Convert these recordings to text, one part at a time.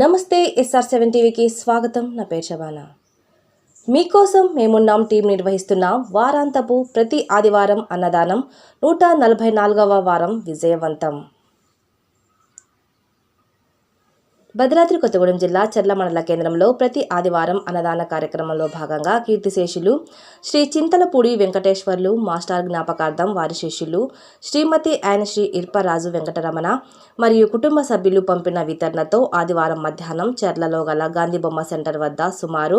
నమస్తే SR seven టీవీకి స్వాగతం. నా పేరు శబానా. మీకోసం మేమున్నాం టీం నిర్వహిస్తున్న వారాంతపు ప్రతి ఆదివారం అన్నదానం నూట నలభై నాలుగవ వారం విజయవంతం. భద్రాద్రి కొత్తగూడెం జిల్లా చెర్ల మండల కేంద్రంలో ప్రతి ఆదివారం అన్నదాన కార్యక్రమంలో భాగంగా కీర్తిశేషులు శ్రీ చింతలపూడి వెంకటేశ్వర్లు మాస్టర్ జ్ఞాపకార్థం వారి శిష్యులు శ్రీమతి ఆయన శ్రీ ఇర్పరాజు వెంకటరమణ మరియు కుటుంబ సభ్యులు పంపిన వితరణతో ఆదివారం మధ్యాహ్నం చెర్లలో గల గాంధీ బొమ్మ సెంటర్ వద్ద సుమారు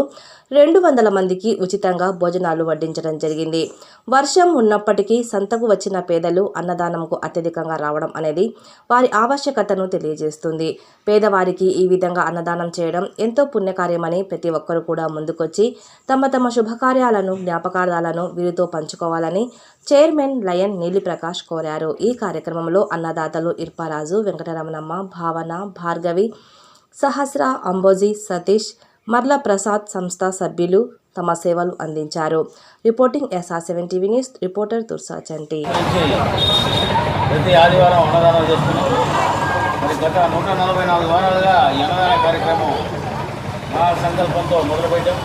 రెండు వందల మందికి ఉచితంగా భోజనాలు వడ్డించడం జరిగింది. వర్షం ఉన్నప్పటికీ సంతకు వచ్చిన పేదలు అన్నదానంకు అత్యధికంగా రావడం అనేది వారి ఆవశ్యకతను తెలియజేస్తుంది. పేదవారికి ఈ విధంగా అన్నదానం చేయడం ఎంతో పుణ్యకార్యమని ప్రతి ఒక్కరూ కూడా ముందుకొచ్చి తమ తమ శుభకార్యాలను జ్ఞాపకార్థాలను వీరితో పంచుకోవాలని చైర్మన్ లయన్ నీలి ప్రకాష్ కోరారు. ఈ కార్యక్రమంలో అన్నదాతలు ఇర్పారాజు వెంకటరమణమ్మ భావన భార్గవి సహస్ర అంబోజీ సతీష్ మర్ల ప్రసాద్ సంస్థ సభ్యులు తమ సేవలు అందించారు. Reporting S R seven TV news reporter Tursa Chanti. ప్రతి ఆదివారం అన్నదానం చేస్తున్నాం. మరి గత నూట నలభై నాలుగు వారాలుగా ఈ అన్నదాన కార్యక్రమం మా సంకల్పంతో మొదలుపెట్టాం.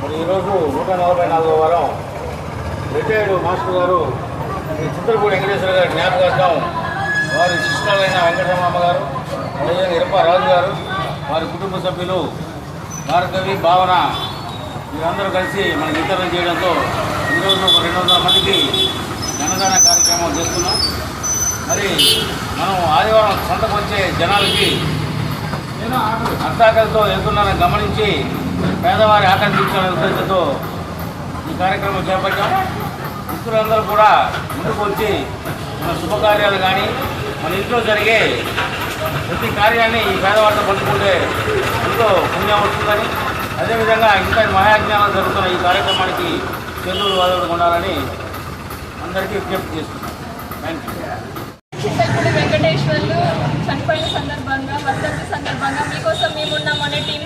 మరి ఈరోజు నూట నలభై నాలుగో వారం రిటైర్డ్ మాస్టర్ గారు శ్రీ చిత్రపూడి వెంకటేశ్వర గారి జ్ఞాపకార్థం వారి శిష్యులైన వెంకటరమమ్మ గారు అలాగే ఇరపారాజు గారు వారి కుటుంబ సభ్యులు భార్గవి భావన వీరందరూ కలిసి మనకి వితరణ చేయడంతో ఈరోజు ఒక రెండు వందల మందికి అన్నదాన కార్యక్రమం చేస్తున్నాం. మరి మనం ఆదివారం సంతకు వచ్చే జనాలకి అర్థాకలతో వెళ్తున్నారని గమనించి పేదవారి ఆకలి ఉద్దేశంతో ఈ కార్యక్రమం చేపట్టాం. మిత్రులందరూ కూడా ముందుకు వచ్చి మన శుభకార్యాలు కానీ మన ఇంట్లో జరిగే ప్రతి కార్యాన్ని ఈ పేదవారితో పంచుకుంటే ఎంతో పుణ్యం వస్తుందని అదేవిధంగా ఇంకా మహాజ్ఞానం జరుగుతున్న ఈ కార్యక్రమానికి చేతులు వదలకుండా ఉండాలని అందరికీ విజ్ఞప్తి చేస్తున్నాను థ్యాంక్ యూ ఈశ్వర్లు చనిపోయిన సందర్భంగా వర్ధంతి సందర్భంగా మీకోసం మేమున్నాం అనే టీం